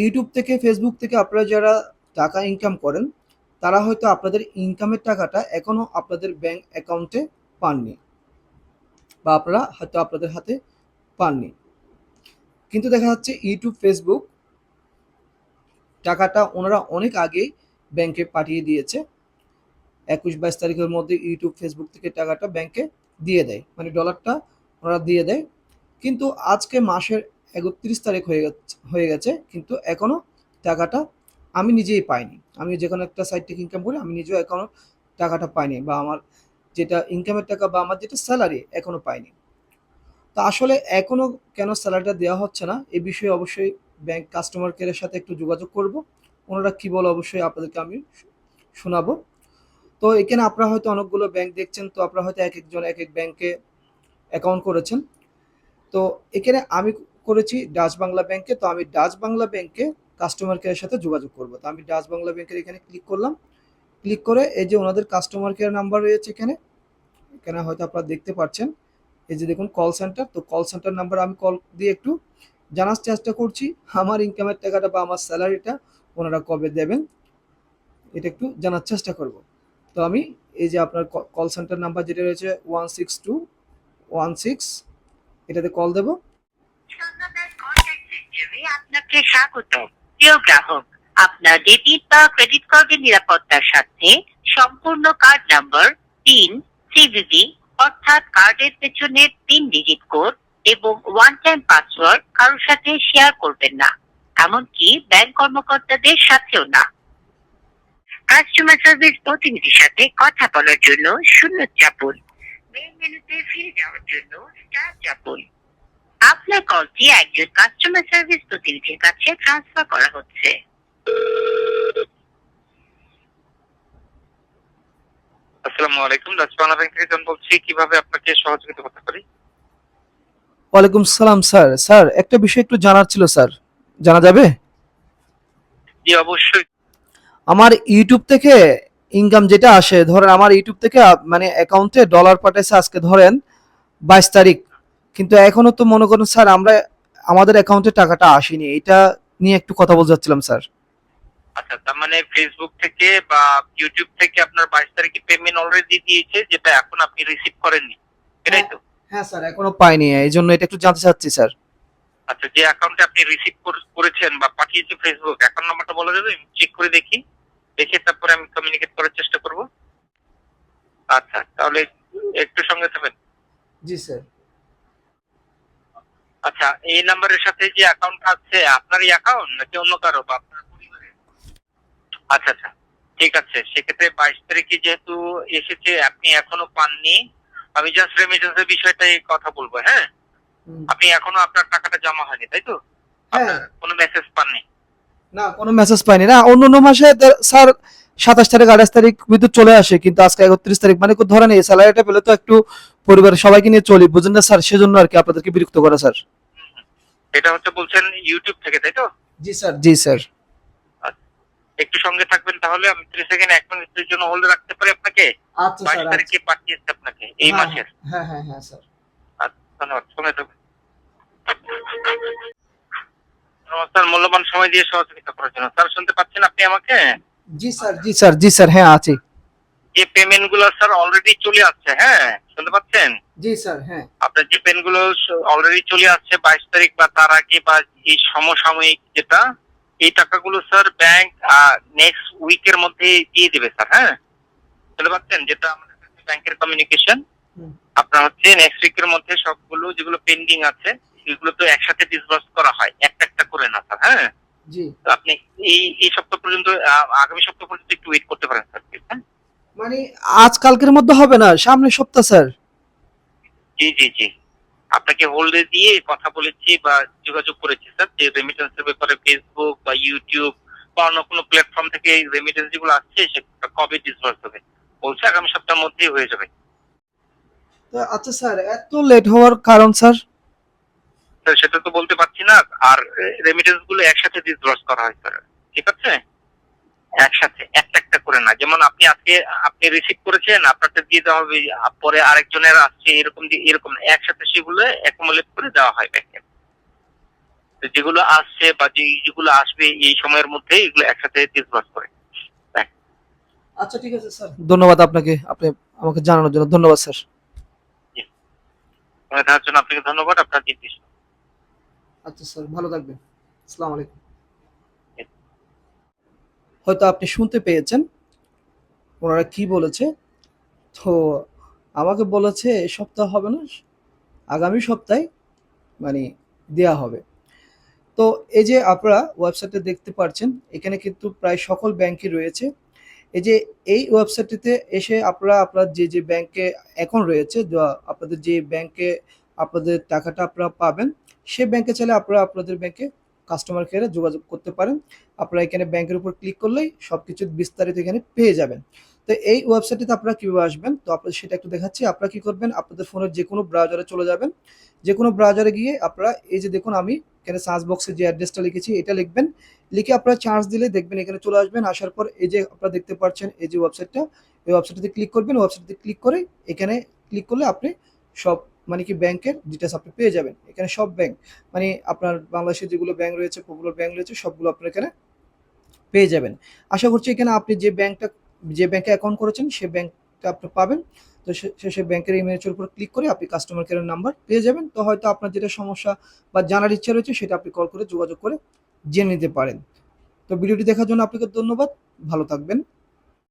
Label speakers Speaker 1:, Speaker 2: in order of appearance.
Speaker 1: YouTube থেকে Facebook থেকে আপনারা যারা টাকা ইনকাম করেন, তারা হয়তো আপনাদের ইনকামের টাকাটা এখনও আপনাদের ব্যাংক অ্যাকাউন্টে পাননি বা আপনারা হয়তো আপনাদের হাতে পাননি। কিন্তু দেখা যাচ্ছে ইউটিউব ফেসবুক টাকাটা ওনারা অনেক আগেই ব্যাংকে পাঠিয়ে দিয়েছে। একুশ বাইশ তারিখের মধ্যে ইউটিউব ফেসবুক থেকে টাকাটা ব্যাংকে দিয়ে দেয়। মানে ডলারটা ওনারা দিয়ে দেয়। কিন্তু আজকে মাসের একত্রিশ তারিখ হয়ে গেছে হয়ে গেছে, কিন্তু এখনও টাকাটা আমি নিজেই পাইনি। আমি যে কোনো একটা সাইট থেকে ইনকাম করি, আমি নিজেও এখনও টাকাটা পাইনি বা আমার যেটা ইনকামের টাকা বা আমার যেটা স্যালারি এখনও পাইনি। তো আসলে এখনও কেন স্যালারিটা দেওয়া হচ্ছে না, এ বিষয়ে অবশ্যই ব্যাংক কাস্টমার কেয়ারের সাথে একটু যোগাযোগ করব। ওনারা কি বলে অবশ্যই আপনাদেরকে আমি শোনাবো। তো এখানে আপনারা হয়তো অনেকগুলো ব্যাংক দেখছেন, তো আপনারা হয়তো এক একজন এক এক ব্যাংকে অ্যাকাউন্ট করেছেন। তো এখানে আমি করেছি ডাচ বাংলা ব্যাংকে তো আমি ডাচ বাংলা ব্যাংকে কাস্টমার কেয়ারের সাথে যোগাযোগ করব। তো আমি ডাচ বাংলা ব্যাংকের এখানে ক্লিক করলাম। ক্লিক করে এই যে ওনাদের কাস্টমার কেয়ার নাম্বার রয়েছে এখানে এখানে হয়তো আপনারা দেখতে পাচ্ছেন। এই যে দেখুন কল সেন্টার তো কল সেন্টার নাম্বার আমি কল দিয়ে একটু জানার চেষ্টা করছি। আমার ইনকামের টাকাটা বা আমার স্যালারিটা ওনারা কবে দেবেন, এটা একটু জানার চেষ্টা করব। তো আমি এই যে আপনার কল সেন্টার নাম্বার যেটা রয়েছে one six two one six এটাতে কল দেবো।
Speaker 2: আপনাকে স্বাগত প্রিয় গ্রাহক, আপনার ডেবিট বা ক্রেডিট কার্ডের নিরাপত্তার সাথে সম্পূর্ণ কার্ড নাম্বার তিন সিভিভি অর্থাৎ কার্ডের পেছনের তিন ডিজিট কোড এবং ওয়ান টাইম পাসওয়ার্ড কারোর সাথে শেয়ার করবেন না। এমনকি ব্যাংক কর্মকর্তাদের সাথেও না। কাস্টমার সার্ভিস প্রতিনিধির সাথে কথা বলার জন্য শূন্য চাপুন। মেন মেনুতে ফিরে যাওয়ার জন্য স্টার চাপুন। আপনার কলটি একজন কাস্টমার সার্ভিস প্রতিনিধির কাছে ট্রান্সফার করা হচ্ছে।
Speaker 3: আসসালামু আলাইকুম রাজবাংলা ব্যাংক থেকে জন বলছি কীভাবে আপনাকে সহযোগিতা করতে পারি।
Speaker 1: ওয়ালাইকুম সালাম স্যার। স্যার একটা বিষয় একটু জানার ছিল স্যার। জানা যাবে?
Speaker 3: জি অবশ্যই।
Speaker 1: আমার ইউটিউব থেকে ইনকাম যেটা আসে ধরেন আমার ইউটিউব থেকে মানে অ্যাকাউন্টে ডলার পাঠাইছে আজকে ধরেন বাইশ তারিখ। কিন্তু এখনও তো মনে করেন স্যার আমরা আমাদের অ্যাকাউন্টে টাকাটা আসেনি। এটা নিয়ে একটু কথা বলতে চাচ্ছিলাম স্যার।
Speaker 3: আচ্ছা তার মানে ফেসবুক থেকে বা ইউটিউব থেকে আপনার বাইশ তারিখে পেমেন্ট অলরেডি দিয়েছে যেটা এখন আপনি রিসিভ করেননি। এটাই তো?
Speaker 1: হ্যাঁ স্যার এখনও পাইনি। এই জন্য এটা একটু জানতে চাচ্ছি স্যার।
Speaker 3: আচ্ছা যে অ্যাকাউন্টে আপনি রিসিভ করেছেন বা পাঠিয়েছে ফেসবুক অ্যাকাউন্ট নাম্বারটা বলা যাবে চেক করে দেখি। দেখে তারপরে আমি কমিউনিকেট করার চেষ্টা করব। আচ্ছা তাহলে একটু সঙ্গে থাকবেন।
Speaker 1: জি স্যার।
Speaker 3: আচ্ছা এই নাম্বারের সাথে যে অ্যাকাউন্ট আছে আপনারই অ্যাকাউন্ট নাকি অন্য কারও বা আপনার পরিবারের? আচ্ছা আচ্ছা ঠিক আছে সেক্ষেত্রে বাইশ তারিখে যেহেতু এসেছে আপনি এখনও পাননি আমি জাস্ট রেমিটেন্সের বিষয়টাই কথা বলব হ্যাঁ? আপনি এখনও আপনার টাকাটা জমা হয়নি তাই তো?
Speaker 1: হ্যাঁ।
Speaker 3: কোনো মেসেজ পাননি?
Speaker 1: না কোনো মেসেজ পাইনি না অন্য অন্য মাসে স্যার সাতাশ তারিখ আঠাশ তারিখ বিদ্যুৎ চলে আসে কিন্তু আজকে একত্রিশ তারিখ মানে ধরেন এই স্যালারিটা পেলে তো একটু পরিবারের সবাইকে নিয়ে চলি বুঝেন না স্যার? সেজন্য আর কি আপনাদেরকে বিরক্ত করা স্যার।
Speaker 3: এটা হচ্ছে বলছেন ইউটিউব থেকে তাই তো?
Speaker 1: জি স্যার জি স্যার।
Speaker 3: একটু সঙ্গে থাকবেন তাহলে আমি ত্রিশ সেকেন্ড এক মিনিটের জন্য হোল্ডে রাখতে পারি আপনাকে?
Speaker 1: আচ্ছা
Speaker 3: বাইশ তারিখে পাঠিয়েছে আপনাকে এই মাসের।
Speaker 1: হ্যাঁ হ্যাঁ হ্যাঁ স্যার।
Speaker 3: আচ্ছা, ধন্যবাদ সঙ্গে থাকবেন। নমস্কার মূল্যবান সময় দিয়ে সহযোগিতা করার জন্য। স্যার শুনতে পাচ্ছেন আপনি আমাকে?
Speaker 1: জি স্যার জি স্যার জি স্যার হ্যাঁ আছি।
Speaker 3: যে পেমেন্টগুলো স্যার অলরেডি চলে আসছে হ্যাঁ? শুনতে পাচ্ছেন?
Speaker 1: জি স্যার হ্যাঁ।
Speaker 3: আপনার যে পেনগুলো অলরেডি চলে আসছে বাইশ তারিখ বা তার আগে বা এই সমসাময়িক যেটা এই টাকাগুলো স্যার ব্যাংক নেক্সট উইকের মধ্যে দিয়ে দেবে স্যার হ্যাঁ? শুনতে পাচ্ছেন যেটা আমাদের কাছে ব্যাংকের কমিউনিকেশন আপনার হচ্ছে নেক্সট উইকের মধ্যে সবগুলো যেগুলো পেন্ডিং আছে সেগুলো তো একসাথে ডিসবার্স করা হয় একটা একটা করে না স্যার হ্যাঁ?
Speaker 1: জি।
Speaker 3: আপনি এই এই সপ্তাহ পর্যন্ত আগামী সপ্তাহ পর্যন্ত একটু ওয়েট করতে পারেন স্যার হ্যাঁ?
Speaker 1: মানে আজ কালকের মধ্যে হবে না সামনের সপ্তাহ স্যার?
Speaker 3: জি জি জি। আপনাকে হোল্ডে দিয়ে কথা বলেছি বা যোগাযোগ করেছি স্যার যে রেমিটেন্সের ব্যাপারে ফেসবুক বা ইউটিউব বা অন্য কোনো প্ল্যাটফর্ম থেকে এই রেমিটেন্স যেগুলো আসছে সেটা কবে ডিসবার্স হবে? বলছে আগামী সপ্তাহের মধ্যেই হয়ে যাবে।
Speaker 1: আচ্ছা স্যার এত লেট হওয়ার কারণ স্যার
Speaker 3: স্যার সেটা তো বলতে পারছি না। আর রেমিটেন্সগুলো একসাথে ডিসবার্স করা হয় স্যার ঠিক আছে? একসাথে একটা করে না। যেমন আপনি আজকে আপনি রিসিভ করেছেন আপনারটা দিয়ে দেওয়া হবে পরে আরেকজনের আসছে এরকম দিয়ে- এরকম একসাথে সেগুলো অ্যাকুমুলেট করে দেওয়া হয় ব্যাংকে। যেগুলো আসছে বা যেগুলো আসবে এই সময়ের মধ্যে এগুলো একসাথে ডিসবার্স করে।
Speaker 1: আচ্ছা ঠিক আছে স্যার। ধন্যবাদ আপনাকে। আপনি আমাকে জানানোর জন্য ধন্যবাদ স্যার।
Speaker 3: দেওয়ার জন্য আপনাকে ধন্যবাদ। আপনার দিন
Speaker 1: আচ্ছা স্যার ভালো থাকবেন। আসসালামু আলাইকুম। হয়তো আপনি শুনতে পেয়েছেন ওনারা কি বলেছে? তো আমাকে বলেছে, এ সপ্তাহ হবে না, আগামী সপ্তাহে মানে দেয়া হবে। তো এই যে আপনারা ওয়েবসাইটে দেখতে পাচ্ছেন এখানে কিন্তু প্রায় সকল ব্যাংকই রয়েছে। এই যে এই ওয়েবসাইটটিতে এসে আপনারা আপনার যে যে ব্যাংকে এখন রয়েছে আপনাদের যে ব্যাংকে আপনাদের টাকাটা আপনারা পাবেন, সে ব্যাংকে চাইলে আপনারা আপনাদের ব্যাংকে কাস্টমার কেয়ারে যোগাযোগ করতে পারেন। আপনারা এখানে ব্যাংকের উপর ক্লিক করলেই সব কিছু বিস্তারিত এখানে পেয়ে যাবেন। তো এই ওয়েবসাইটটিতে আপনারা কীভাবে আসবেন? তো আপনাদের সেটা একটু দেখাচ্ছি। আপনারা কী করবেন? আপনাদের ফোনের যে কোনো ব্রাউজারে চলে যাবেন। যে কোনো ব্রাউজারে গিয়ে আপনারা এই যে দেখুন আমি এখানে সার্চ বক্সে যে অ্যাড্রেসটা লিখেছি, এটা লিখবেন। লিখে আপনারা চার্জ দিলে দেখবেন এখানে চলে আসবেন। আসার পর এই যে আপনারা দেখতে পাচ্ছেন এই যে ওয়েবসাইটটা এই ওয়েবসাইটটিতে ক্লিক করবেন। ওয়েবসাইটটিতে ক্লিক করে এখানে ক্লিক করলে আপনি সব মানে কি ব্যাংকের ডিটেলস আপনি পেয়ে যাবেন। এখানে সব ব্যাংক মানে আপনার বাংলাদেশে যেগুলো ব্যাংক রয়েছে পপুলার ব্যাংক রয়েছে, সবগুলো আপনার এখানে পেয়ে যাবেন। আশা করছি এখানে আপনি যে ব্যাংকটা যে ব্যাংকে অ্যাকাউন্ট করেছেন, সে ব্যাংকটা আপনি পাবেন। তো সে, সে- ব্যাংকের ইমেজের উপর ক্লিক করে আপনি কাস্টমার কেয়ারের নাম্বার পেয়ে যাবেন। তো হয়তো আপনার যেটা সমস্যা বা জানার ইচ্ছা রয়েছে, সেটা আপনি কল করে যোগাযোগ করে জেনে নিতে পারেন। তো ভিডিওটি দেখার জন্য আপনাকে ধন্যবাদ। ভালো থাকবেন।